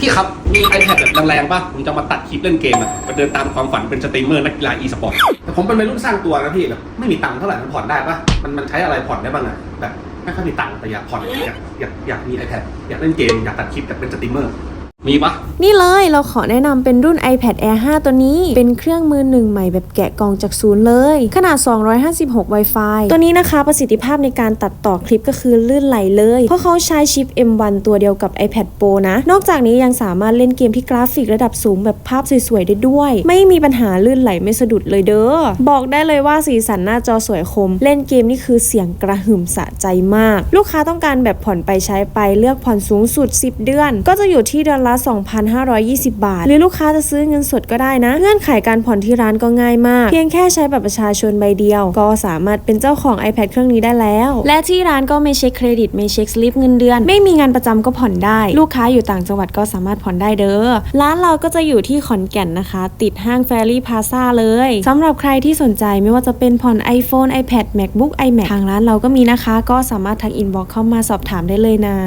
พี่ครับ มี iPad แบบแรงๆป่ะ ผมจะมาตัดคลิปเล่นเกมอะมาเดินตามความฝันเป็นสตรีมเมอร์นักกีฬา e-sport แต่ผมเป็นวัยรุ่นสร้างตัวนะพี่แบบไม่มีตังค์เท่าไหร่มันผ่อนได้ป่ะ มันมันใช้อะไรผ่อนได้บ้างอะแบบไม่ค่อยมีตังค์แต่อยากผ่อนอยากอยากอยากมี iPad อยากเล่นเกมอยากตัดคลิปอยากเป็นสตรีมเมอร์ มีปะนี่เลยเราขอแนะนำเป็นรุ่น iPad Air 5 ตัวนี้ เป็นเครื่องมือหนึ่งใหม่แบบแกะกล่องจากศูนย์เลย ขนาด 256 Wi-Fi ตัวนี้นะคะประสิทธิภาพในการตัดต่อคลิปก็คือลื่นไหลเลย เพราะเขาใช้ชิป M1 ตัวเดียวกับ iPad Pro นะ นอกจากนี้ยังสามารถเล่นเกมที่กราฟิกระดับสูงแบบภาพสวยๆได้ด้วย ไม่มีปัญหาลื่นไหลไม่สะดุดเลยเด้อบอกได้เลยว่าสีสันหน้าจอสวยคม เล่นเกมนี่คือเสียงกระหึ่มสะใจมาก ลูกค้าต้องการแบบผ่อนไปใช้ไปเลือกผ่อนสูงสุด 10 เดือน ก็จะอยู่ที่เดือนละ 2,520 บาท หรือลูกค้าจะซื้อเงินสดก็ได้นะ เงื่อนไขการผ่อนที่ร้านก็ง่ายมาก เพียงแค่ใช้บัตรประชาชนใบเดียว ก็สามารถเป็นเจ้าของ iPad เครื่องนี้ได้แล้ว และที่ร้านก็ไม่เช็คเครดิตไม่เช็คสลิปเงินเดือน ไม่มีงานประจำก็ผ่อนได้ ลูกค้าอยู่ต่างจังหวัดก็สามารถผ่อนได้เด้อ ร้านเราก็จะอยู่ที่ขอนแก่นนะคะ ติดห้างแฟรี่พาซาเลยสำหรับใครที่สนใจไม่ว่าจะเป็นผ่อน iPhone iPad MacBook iMac ทางร้านเราก็มีนะคะ ก็สามารถทักอินบ็อกเข้ามาสอบถามได้เลยนะ